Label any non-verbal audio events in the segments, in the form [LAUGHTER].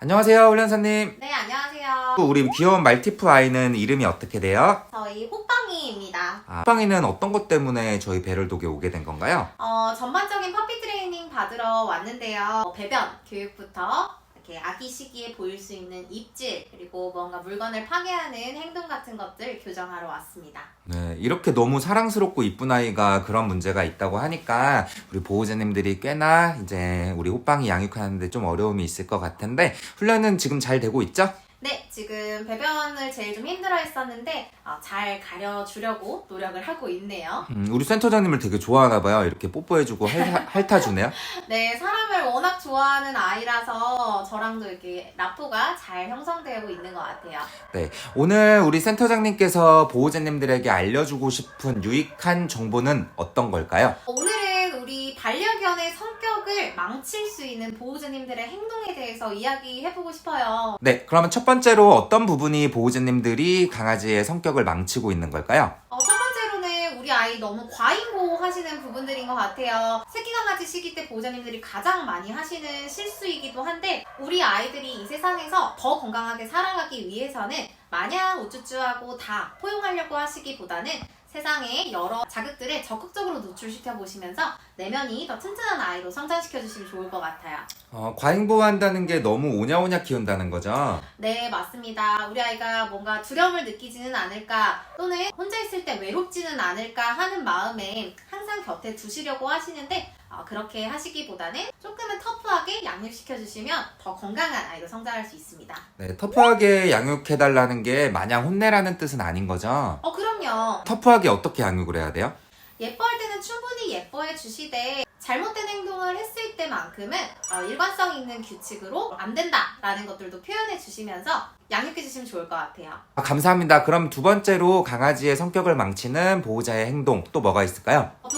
안녕하세요, 훈련사님. 네, 안녕하세요. 우리 귀여운 말티프 아이는 이름이 어떻게 돼요? 저희 호빵이입니다. 아, 빵이는 어떤 것 때문에 저희 배를 독에 오게 된 건가요? 어, 전반적인 퍼피 트레이닝 받으러 왔는데요. 어, 배변 교육부터 이렇게 아기 시기에 보일 수 있는 입질, 그리고 뭔가 물건을 파괴하는 행동 같은 것들 교정하러 왔습니다. 네, 이렇게 너무 사랑스럽고 이쁜 아이가 그런 문제가 있다고 하니까 우리 보호자님들이 꽤나 이제 우리 호빵이 양육하는데 좀 어려움이 있을 것 같은데 훈련은 지금 잘 되고 있죠? 네, 지금 배변을 제일 좀 힘들어 했었는데, 어, 잘 가려주려고 노력을 하고 있네요. 음, 우리 센터장님을 되게 좋아하나 봐요. 이렇게 뽀뽀해주고 핥, 핥아주네요. [LAUGHS] 네, 사람을 워낙 좋아하는 아이라서 저랑도 이렇게 라포가 잘 형성되고 있는 것 같아요. 네, 오늘 우리 센터장님께서 보호자님들에게 알려주고 싶은 유익한 정보는 어떤 걸까요? 오늘은 우리 반려견의 성 격을 망칠 수 있는 보호자님들의 행동에 대해서 이야기해보고 싶어요. 네, 그러면 첫 번째로 어떤 부분이 보호자님들이 강아지의 성격을 망치고 있는 걸까요? 어, 첫 번째로는 우리 아이 너무 과잉 보호하시는 부분들인 것 같아요. 새끼 강아지 시기 때 보호자님들이 가장 많이 하시는 실수이기도 한데 우리 아이들이 이 세상에서 더 건강하게 살아가기 위해서는 마냥 우쭈쭈하고 다 포용하려고 하시기보다는 세상의 여러 자극들에 적극적으로 노출시켜 보시면서 내면이 더 튼튼한 아이로 성장시켜 주시면 좋을 것 같아요. 어, 과잉 보호한다는 게 너무 오냐오냐 키운다는 거죠? 네, 맞습니다. 우리 아이가 뭔가 두려움을 느끼지는 않을까, 또는 혼자 있을 때 외롭지는 않을까 하는 마음에 항상 곁에 두시려고 하시는데, 어, 그렇게 하시기보다는 조금은 터프하게 양육시켜 주시면 더 건강한 아이로 성장할 수 있습니다. 네, 터프하게 양육해달라는 게 마냥 혼내라는 뜻은 아닌 거죠? 어, 그럼 요. 터프하게 어떻게 양육을 해야 돼요? 예뻐할 때는 충분히 예뻐해 주시되, 잘못된 행동을 했을 때만큼은 어, 일관성 있는 규칙으로 안 된다라는 것들도 표현해 주시면서 양육해 주시면 좋을 것 같아요. 아, 감사합니다. 그럼 두 번째로 강아지의 성격을 망치는 보호자의 행동 또 뭐가 있을까요? 어, 두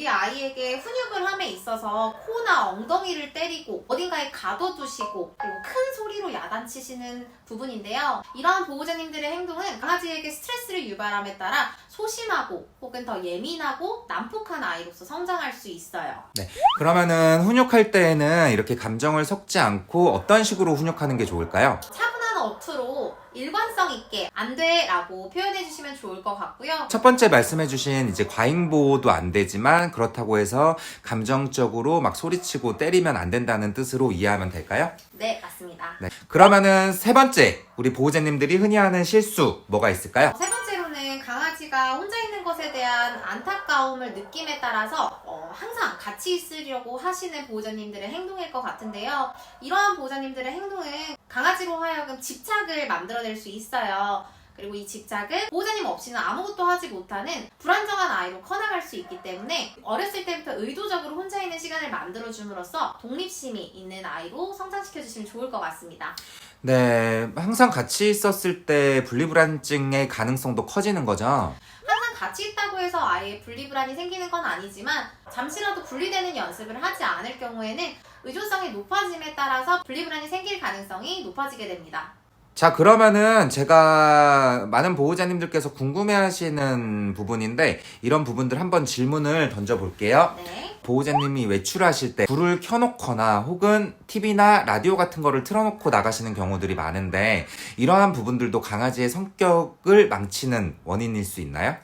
우리 아이에게 훈육을 함에 있어서 코나 엉덩이를 때리고 어딘가에 가둬두시고 그리고 큰 소리로 야단치시는 부분인데요. 이러한 보호자님들의 행동은 강아지에게 스트레스를 유발함에 따라 소심하고 혹은 더 예민하고 난폭한 아이로서 성장할 수 있어요. 그러면은 훈육할 때에는 이렇게 감정을 섞지 않고 어떤 식으로 훈육하는 게 좋을까요? 차분한 어투로 일관성 있게 안 돼라고 표현해 주시면 좋을 것 같고요. 첫 번째 말씀해주신 이제 과잉보호도 안 되지만 그렇다고 해서 감정적으로 막 소리치고 때리면 안 된다는 뜻으로 이해하면 될까요? 네, 맞습니다. 네. 그러면은 세 번째, 우리 보호자님들이 흔히 하는 실수 뭐가 있을까요? 세 번째로는 강아지가 혼자 안타까움을 느낌에 따라서 어, 항상 같이 있으려고 하시는 보호자님들의 행동일 것 같은데요. 이러한 보호자님들의 행동은 강아지로 하여금 집착을 만들어낼 수 있어요. 그리고 이 집착은 보호자님 없이는 아무것도 하지 못하는 불안정한 아이로 커나갈 수 있기 때문에 어렸을 때부터 의도적으로 혼자 있는 시간을 만들어줌으로써 독립심이 있는 아이로 성장시켜주시면 좋을 것 같습니다. 네, 항상 같이 있었을 때 분리불안증의 가능성도 커지는 거죠. 같이 있다고 해서 아예 분리불안이 생기는 건 아니지만 잠시라도 분리되는 연습을 하지 않을 경우에는 의존성이 높아짐에 따라서 분리불안이 생길 가능성이 높아지게 됩니다. 자, 그러면은 제가 많은 보호자님들께서 궁금해 하시는 부분인데 이런 부분들 한번 질문을 던져볼게요. 네. 보호자님이 외출하실 때 불을 켜놓거나 혹은 TV나 라디오 같은 거를 틀어놓고 나가시는 경우들이 많은데 이러한 부분들도 강아지의 성격을 망치는 원인일 수 있나요?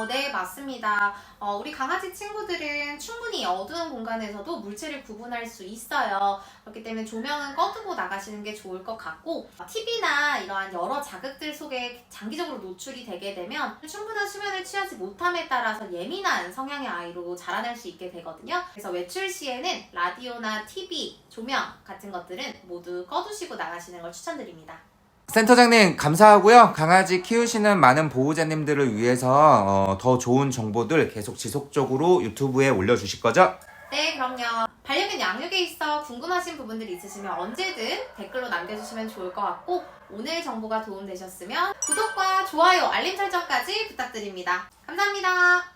어, 네, 맞습니다. 어, 우리 강아지 친구들은 충분히 어두운 공간에서도 물체를 구분할 수 있어요. 그렇기 때문에 조명은 꺼두고 나가시는 게 좋을 것 같고, TV나 이러한 여러 자극들 속에 장기적으로 노출이 되게 되면 충분한 수면을 취하지 못함에 따라서 예민한 성향의 아이로 자라날 수 있게 되거든요. 그래서 외출 시에는 라디오나 TV, 조명 같은 것들은 모두 꺼두시고 나가시는 걸 추천드립니다. 센터장님 감사하고요. 강아지 키우시는 많은 보호자님들을 위해서 어, 더 좋은 정보들 계속 지속적으로 유튜브에 올려주실 거죠? 네, 그럼요. 반려견 양육에 있어 궁금하신 부분들이 있으시면 언제든 댓글로 남겨주시면 좋을 것 같고 오늘 정보가 도움되셨으면 구독과 좋아요, 알림 설정까지 부탁드립니다. 감사합니다.